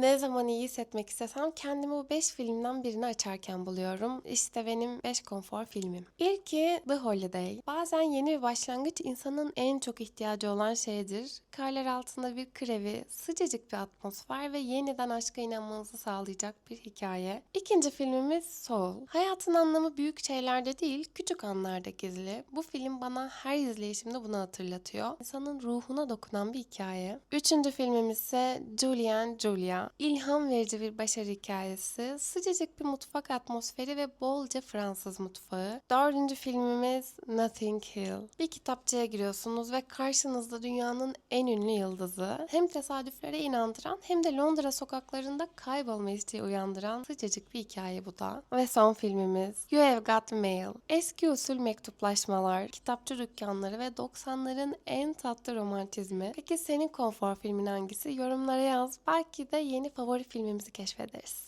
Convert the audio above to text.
Ne zaman iyi hissetmek istesem kendimi bu 5 filmden birini açarken buluyorum. İşte benim 5 konfor filmim. İlki The Holiday. Bazen yeni bir başlangıç insanın en çok ihtiyacı olan şeydir. Karlar altında bir krevi, sıcacık bir atmosfer ve yeniden aşka inanmanızı sağlayacak bir hikaye. İkinci filmimiz Soul. Hayatın anlamı büyük şeylerde değil, küçük anlarda gizli. Bu film bana her izleyişimde bunu hatırlatıyor. İnsanın ruhuna dokunan bir hikaye. Üçüncü filmimiz ise Julie and Julia. İlham verici bir başarı hikayesi, sıcacık bir mutfak atmosferi ve bolca Fransız mutfağı. Dördüncü filmimiz Nothing Hill. Bir kitapçıya giriyorsunuz ve karşınızda dünyanın en ünlü yıldızı. Hem tesadüflere inandıran hem de Londra sokaklarında kaybolma isteği uyandıran sıcacık bir hikaye bu da. Ve son filmimiz You Have Got Mail. Eski usul mektuplaşmalar, kitapçı dükkanları ve 90'ların en tatlı romantizmi. Peki senin konfor filmin hangisi? Yorumlara yaz. Belki de yeni favori filmimizi keşfederiz.